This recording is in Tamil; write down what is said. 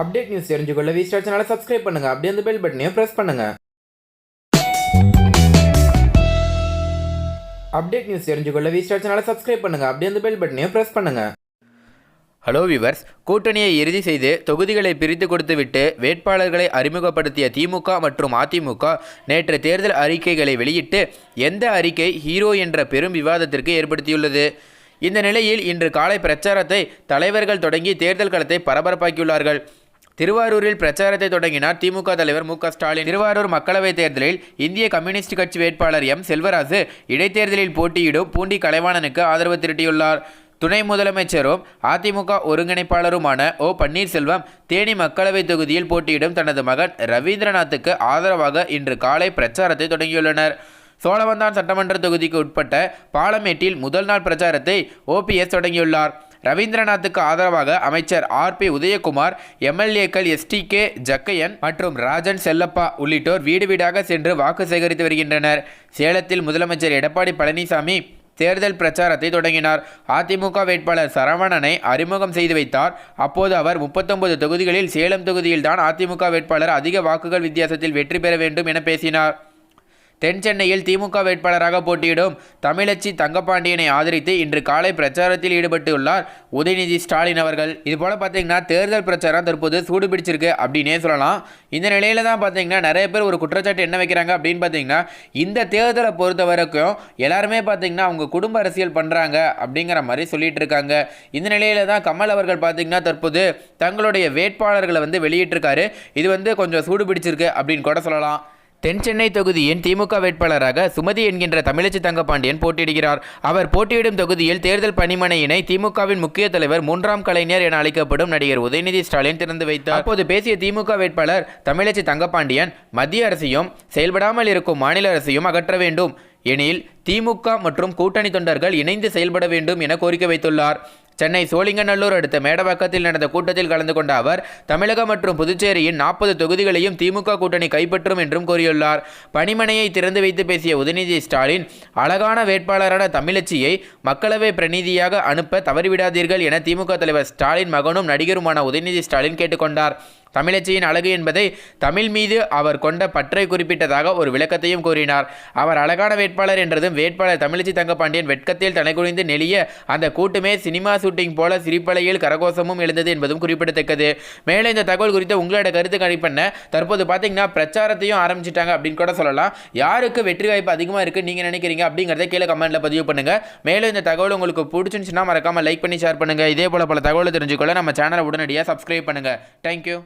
அப்டேட் நியூஸ் தெரிஞ்சுக்கொள்ள வி ஸ்டார் சேனலை சப்ஸ்கிரைப் பண்ணுங்கள் அப்படியே அந்த பெல் பட்டனையும் ப்ரெஸ் பண்ணுங்கள் அப்டேட் நியூஸ் தெரிஞ்சுக்கொள்ள வி ஸ்டார் சேனலை சப்ஸ்கிரைப் பண்ணுங்கள் அப்படியே அந்த பெல் பட்டனையும் ப்ரெஸ் பண்ணுங்கள் ஹலோ விவர்ஸ் கூட்டணியை இறுதி செய்து தொகுதிகளை பிரித்து கொடுத்துவிட்டு வேட்பாளர்களை அறிமுகப்படுத்திய திமுக மற்றும் அதிமுக நேற்று தேர்தல் அறிக்கைகளை வெளியிட்டு எந்த அறிக்கை ஹீரோ என்ற பெரும் விவாதத்திற்கு ஏற்படுத்தியுள்ளது? இந்த நிலையில் இன்று காலை பிரச்சாரத்தை தலைவர்கள் தொடங்கி தேர்தல் களத்தை பரபரப்பாக்கியுள்ளார்கள். திருவாரூரில் பிரச்சாரத்தை தொடங்கினார் திமுக தலைவர் மு க ஸ்டாலின். திருவாரூர் மக்களவைத் தேர்தலில் இந்திய கம்யூனிஸ்ட் கட்சி வேட்பாளர் எம். செல்வராசு இடைத்தேர்தலில் போட்டியிடும் பூண்டி கலைவாணனுக்கு ஆதரவு திரட்டியுள்ளார். துணை முதலமைச்சரும் அதிமுக ஒருங்கிணைப்பாளருமான ஓ. பன்னீர்செல்வம் தேனி மக்களவைத் தொகுதியில் போட்டியிடும் தனது மகன் ரவீந்திரநாத்துக்கு ஆதரவாக இன்று காலை பிரச்சாரத்தை தொடங்கியுள்ளனர். சோழவந்தான் சட்டமன்ற தொகுதிக்கு உட்பட்ட பாலமேட்டில் முதல் நாள் பிரச்சாரத்தை ஓபிஎஸ் தொடங்கியுள்ளார். ரவீந்திரநாத்துக்கு ஆதரவாக அமைச்சர் ஆர் பி உதயகுமார் எம்எல்ஏக்கள் எஸ்டிகே ஜக்கையன் மற்றும் ராஜன் செல்லப்பா உள்ளிட்டோர் வீடு வீடாக சென்று வாக்கு சேகரித்து வருகின்றனர். சேலத்தில் முதலமைச்சர் எடப்பாடி பழனிசாமி தேர்தல் பிரச்சாரத்தை தொடங்கினார். அதிமுக வேட்பாளர் சரவணனை அறிமுகம் செய்து வைத்தார். அப்போது அவர் முப்பத்தொன்பது தொகுதிகளில் சேலம் தொகுதியில்தான் அதிமுக வேட்பாளர் அதிக வாக்குகள் வித்தியாசத்தில் வெற்றி பெற வேண்டும் என பேசினார். தென் சென்னையில் திமுக வேட்பாளராக போட்டியிடும் தமிழச்சி தங்கப்பாண்டியனை ஆதரித்து இன்று காலை பிரச்சாரத்தில் ஈடுபட்டுள்ளார் உதயநிதி ஸ்டாலின் அவர்கள். இது போல பார்த்தீங்கன்னா தேர்தல் பிரச்சாரம் தற்போது சூடு பிடிச்சிருக்கு அப்படின்னே சொல்லலாம். இந்த நிலையில தான் பார்த்தீங்கன்னா நிறைய பேர் ஒரு குற்றச்சாட்டு என்ன வைக்கிறாங்க அப்படின்னு பார்த்தீங்கன்னா இந்த தேர்தலை பொறுத்த வரைக்கும் எல்லாருமே பார்த்தீங்கன்னா அவங்க குடும்ப அரசியல் பண்ணுறாங்க அப்படிங்கிற மாதிரி சொல்லிட்டு இருக்காங்க. இந்த நிலையில தான் கமல் அவர்கள் பார்த்தீங்கன்னா தற்போது தங்களுடைய வேட்பாளர்களை வந்து வெளியிட்டிருக்காரு. இது வந்து கொஞ்சம் சூடு பிடிச்சிருக்கு அப்படின்னு கூட சொல்லலாம். தென் சென்னை தொகுதியின் திமுக வேட்பாளராக சுமதி என்கின்ற தமிழச்சி தங்கப்பாண்டியன் போட்டியிடுகிறார். அவர் போட்டியிடும் தொகுதியில் தேர்தல் பணிமனையினை திமுகவின் முக்கிய தலைவர் மூன்றாம் கலைஞர் என அழைக்கப்படும் நடிகர் உதயநிதி ஸ்டாலின் திறந்து வைத்தார். அப்போது பேசிய திமுக வேட்பாளர் தமிழச்சி தங்கபாண்டியன் மத்திய அரசையும் செயல்படாமல் இருக்கும் மாநில அரசையும் அகற்ற வேண்டும். எனில் திமுக மற்றும் கூட்டணி தொண்டர்கள் இணைந்து செயல்பட வேண்டும் என கோரிக்கை வைத்துள்ளார். சென்னை சோழிங்கநல்லூர் அடுத்த மேடவாக்கத்தில் நடந்த கூட்டத்தில் கலந்து கொண்ட அவர் தமிழகம் மற்றும் புதுச்சேரியின் நாற்பது தொகுதிகளையும் திமுக கூட்டணி கைப்பற்றும் என்றும் கூறியுள்ளார். பணிமனையை திறந்து வைத்து பேசிய உதயநிதி ஸ்டாலின் அழகான வேட்பாளரான தமிழச்சியை மக்களவை பிரதிநிதியாக அனுப்ப தவறிவிடாதீர்கள் என திமுக தலைவர் ஸ்டாலின் மகனும் நடிகருமான உதயநிதி ஸ்டாலின் கேட்டுக்கொண்டார். தமிழச்சியின் அழகு என்பதை தமிழ் மீது அவர் கொண்ட பற்றை குறிப்பிட்டதாக ஒரு விளக்கத்தையும் கூறினார். அவர் அழகான வேட்பாளர் என்றதும் வேட்பாளர் தமிழச்சி தங்கப்பாண்டியன் வெட்கத்தில் தலைகுனிந்து நெளிய அந்த கூட்டமே சினிமா ஷூட்டிங் போல சிரிப்பலையில் கரகோஷமும் எழுந்தது என்பதும் குறிப்பிடத்தக்கது. மேலே இந்த தகவல் குறித்த உங்களோட கருத்து கணிப்பண்ண தற்போது பார்த்தீங்கன்னா பிரச்சாரத்தையும் ஆரம்பிச்சிட்டாங்க அப்படின்னு கூட சொல்லலாம். யாருக்கு வெற்றி வாய்ப்பு அதிகமாக இருக்குது நீங்கள் நினைக்கிறீங்க அப்படிங்கிறத கீழே கமெண்ட்டில் பதிவு பண்ணுங்கள் மேலும் இந்த தகவல் உங்களுக்கு பிடிச்சிருந்துச்சுன்னா மறக்காமல் லைக் பண்ணி ஷேர் பண்ணுங்கள் இதே போல் பல தகவலை தெரிஞ்சுக்கொள்ள நம்ம சேனலை உடனடியாக சப்ஸ்கிரைப் பண்ணுங்கள் தேங்க்யூ